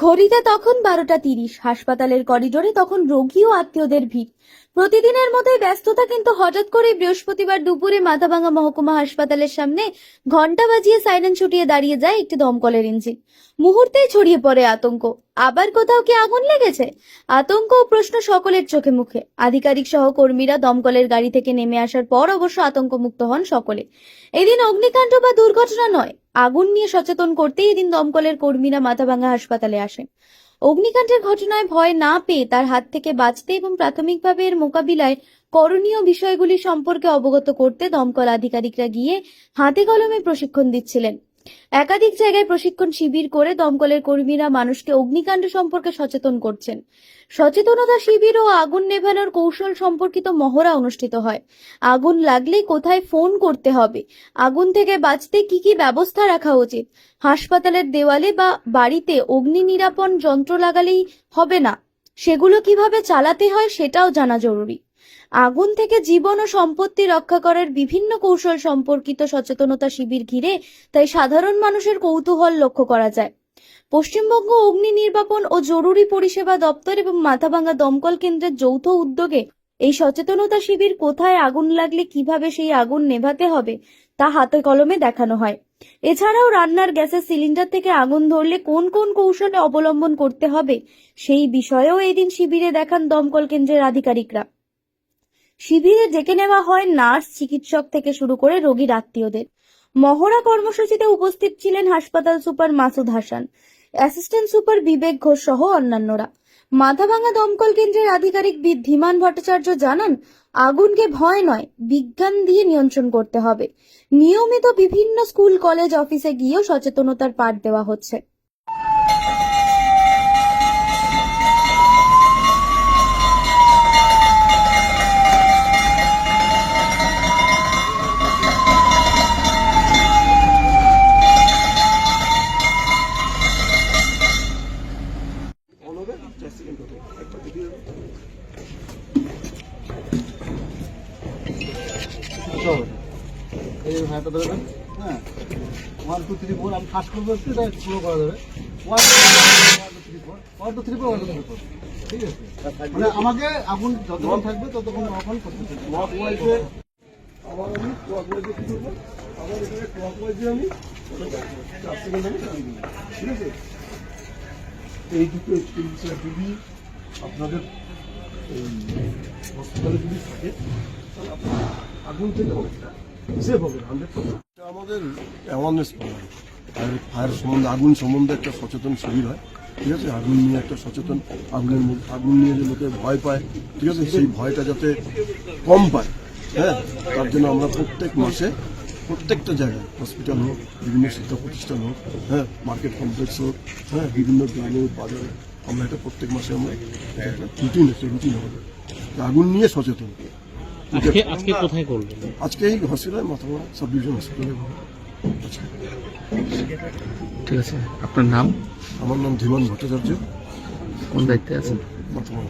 ঘড়িতে তখন বারোটা তিরিশ। হাসপাতালের করিডোরে তখন রোগী ও আত্মীয়দের ভিড়। প্রতিদিনের মতোই ব্যস্ততা কিন্তু হঠাৎ করে বৃহস্পতিবার দুপুরে মাথাভাঙা মহকুমা হাসপাতালের সামনে ঘণ্টা বাজিয়ে সাইরেন ছুটিয়ে দাঁড়িয়ে যায় একটি দমকলের ইঞ্জিন। মুহূর্তেই ছড়িয়ে পড়ে আতঙ্ক। আবার কোথাও কি আগুন লেগেছে? আতঙ্ক ও প্রশ্ন সকলের চোখে মুখে। আধিকারিক সহ কর্মীরা দমকলের গাড়ি থেকে নেমে আসার পর অবশ্য আতঙ্কমুক্ত হন সকলে। এদিন অগ্নিকাণ্ড বা দুর্ঘটনা নয় আগুন নিয়ে সচেতন করতেই এদিন দমকলের কর্মীরা মাথাভাঙা হাসপাতালে আসেন। অগ্নিকাণ্ডের ঘটনায় ভয় না পেয়ে তার হাত থেকে বাঁচতে এবং প্রাথমিকভাবে এর মোকাবিলায় করণীয় বিষয়গুলি সম্পর্কে অবগত করতে দমকল আধিকারিকরা গিয়ে হাতে কলমে প্রশিক্ষণ দিচ্ছিলেন। একাধিক জায়গায় প্রশিক্ষণ শিবির করে দমকলের কর্মীরা মানুষকে অগ্নিকাণ্ড সম্পর্কে সচেতন করছেন। সচেতনতা শিবির ও আগুন নেভানোর কৌশল সম্পর্কিত মহড়া অনুষ্ঠিত হয়। আগুন লাগলে কোথায় ফোন করতে হবে? আগুন থেকে বাঁচতে কি কি ব্যবস্থা রাখা উচিত? হাসপাতালের দেওয়ালে বা বাড়িতে অগ্নি নিরাপণ যন্ত্র লাগালেই হবে না? সেগুলো কীভাবে চালাতে হয় সেটাও জানা জরুরি। আগুন থেকে জীবন ও সম্পত্তি রক্ষা করার বিভিন্ন কৌশল সম্পর্কিত সচেতনতা শিবির ঘিরে তাই সাধারণ মানুষের কৌতূহল লক্ষ্য করা যায়। পশ্চিমবঙ্গ অগ্নি নির্বাপন ও জরুরি পরিষেবা দপ্তর এবং মাথাভাঙ্গা দমকল কেন্দ্রের যৌথ উদ্যোগে এই সচেতনতা শিবির কোথায় আগুন লাগলে কীভাবে সেই আগুন নেভাতে হবে তা হাতে কলমে দেখানো হয়। এছাড়াও রান্নার গ্যাসের সিলিন্ডার থেকে আগুন ধরলে কোন কোন কৌশলে অবলম্বন করতে হবে সেই বিষয়েও এদিন শিবিরে দেখান দমকল কেন্দ্রের আধিকারিকরা। শিবিরে ডেকে নেওয়া হয় নার্স, চিকিৎসক থেকে শুরু করে রোগীর আত্মীয়দের। মহড়া কর্মসূচিতে উপস্থিত ছিলেন হাসপাতাল super Masud Hasan, assistant super Bibek Ghosh সহ অন্যান্যরা। মাথাভাঙা দমকল কেন্দ্রের আধিকারিক বি ধীমান ভট্টাচার্য জানান, আগুনকে ভয় নয়, বিজ্ঞান দিয়ে নিয়ন্ত্রণ করতে হবে। নিয়মিত বিভিন্ন স্কুল, কলেজ, অফিসে গিয়েও সচেতনতার পাঠ দেওয়া হচ্ছে। এই হাতে ধরবেন হ্যাঁ ওয়ান টু থ্রি ফোর আমি ফার্স্ট করব একটু তাই স্লো করা যাবে one three four one two three four one two ঠিক আছে মানে আমাকে আগুন যতক্ষণ থাকবে ততক্ষণ অফান করতে ক্লক ওয়াইজে আবার আমি ক্লক ওয়াইজে আবার এখানে ক্লক ওয়াইজে আমি ঠিক আছে এই দুটো এক্সপেন্ডিচার যদি আপনাদের হসপিটালে যদি থাকে, তাহলে আপনার আগুন থেকে সেভ হবে হান্ড্রেড আমাদের অ্যাওয়ারনেস প্রোগ্রাম ফায়ার সম্বন্ধে, আগুন সম্বন্ধে একটা সচেতন শিবির হয়, ঠিক আছে? আগুন নিয়ে একটা সচেতন, আগুনের আগুন নিয়ে যে লোকে ভয় পায়, ঠিক আছে? সেই ভয়টা যাতে কম পায় হ্যাঁ? তার জন্য আমরা প্রত্যেক মাসে প্রত্যেকটা জায়গায় হসপিটাল হোক বিভিন্ন শিক্ষা প্রতিষ্ঠান হোক হ্যাঁ মার্কেট কমপ্লেক্স হোক হ্যাঁ বিভিন্ন গ্রামে বাজারে আমরা এটা প্রত্যেক মাসে আমরা একটা রুটিন একটা রুটিন হবে। আগুন নিয়ে সচেতন। আজকে আজকে কোথায় করবেন আজকে এই হসপিটালে মাথামা সাব ডিভিশন হসপিটালে ঠিক আছে আপনার নাম? আমার নাম ধীমান ভট্টাচার্য। কোন দায়িত্বে আছেন? মাথামা